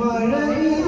മെല്ലെ